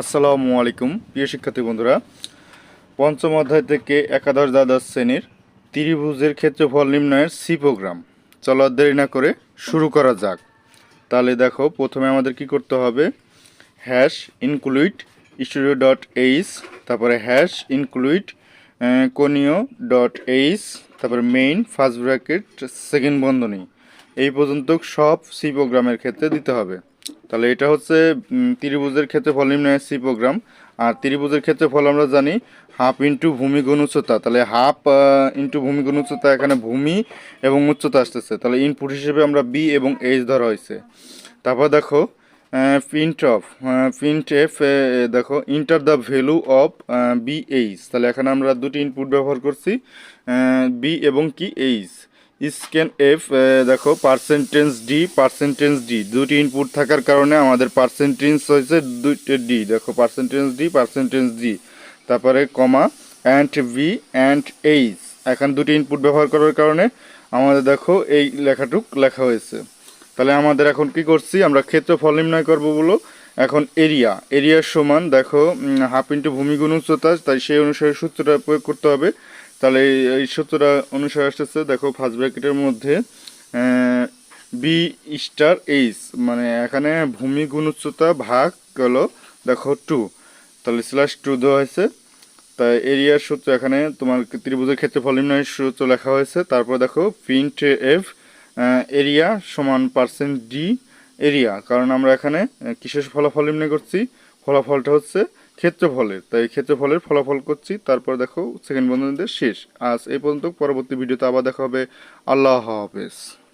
আসসালামু আলাইকুম, প্রিয় শিক্ষার্থী বন্ধুরা। পঞ্চম অধ্যায় থেকে একাদশ দ্বাদশ শ্রেণির ত্রিভুজের ক্ষেত্রফল নির্ণয়ের সি প্রোগ্রাম। চলো দেরি না করে শুরু করা যাক। তাহলে দেখো, প্রথমে আমাদের কি করতে হবে? Hash include studio dot h তারপরে hash include conio dot h তারপরে মেইন ফার্স্ট ব্র্যাকেট সেকেন্ড বন্ধনী। এই পর্যন্ত সব সি প্রোগ্রামের ক্ষেত্রে দিতে হবে। তাহলে এটা হচ্ছে ত্রিভুজের ক্ষেত্রে ফল নির্ণয়ের সি প্রোগ্রাম আর ত্রিভুজের ক্ষেত্রে ফল আমরা জানি হাফ ইন্টু ভূমি গুণ উচ্চতা। তাহলে হাফ ইন্টু ভূমি গুণ উচ্চতা এখানে ভূমি এবং উচ্চতা আসতেছে। তাহলে ইনপুট হিসেবে আমরা বি এবং এইচ ধরা হয়েছে। তারপর দেখো প্রিন্ট অফ প্রিন্ট এফ দেখো enter the value of b h তাহলে এখানে আমরা দুটি ইনপুট ব্যবহার করছি বি এবং কি এইচ স্ক্যান এফ দেখো পার্সেন্টেজ ডি পার্সেন্টেজ ডি দুটি ইনপুট থাকার কারণে আমাদের পার্সেন্টেজ হয়েছে দুইটা ডি দেখো পার্সেন্টেজ ডি পার্সেন্টেজ ডি তারপরে comma and v and h এখন দুটি ইনপুট ব্যবহার করার কারণে আমাদের দেখো, এই লেখাটুক লেখা হয়েছে। তাহলে আমাদের এখন কি করছি, আমরা ক্ষেত্রফল নির্ণয় করব বলো। এখন এরিয়া এরিয়ার সমান, দেখো হাফ ইন্টু ভূমিগুণ উচ্চতা, তাই সেই অনুসারে সূত্রটা প্রয়োগ করতে হবে। তাহলে এই- সূত্রটা অনুসারে আসতেছে, দেখো ফার্স্ট ব্র্যাকেটের মধ্যে বি স্টার এইচ মানে এখানে ভূমি গুণ উচ্চতা ভাগ হলো, দেখো টু তাহলে স্ল্যাশ টু দেওয়া হয়েছে। তাই এরিয়ার সূত্র এখানে তোমার ত্রিভুজের ক্ষেত্রে নির্ণয়ের সূত্র লেখা হয়েছে। তারপর দেখো প্রিন্ট এফ এরিয়া সমান পার্সেন্ট ডি এরিয়া কারণ আমরা এখানে কিসের ফলাফল নির্ণয় করছি? ফলাফলটা হচ্ছে ক্ষেত্রফলের তাই ক্ষেত্রফলের ফলাফল করছি। তারপর দেখো, সেকেন্ড বন্ধনীদের শেষ। আজ এই পর্যন্ত পরবর্তী ভিডিওতে আবার দেখা হবে। আল্লাহ হাফেজ।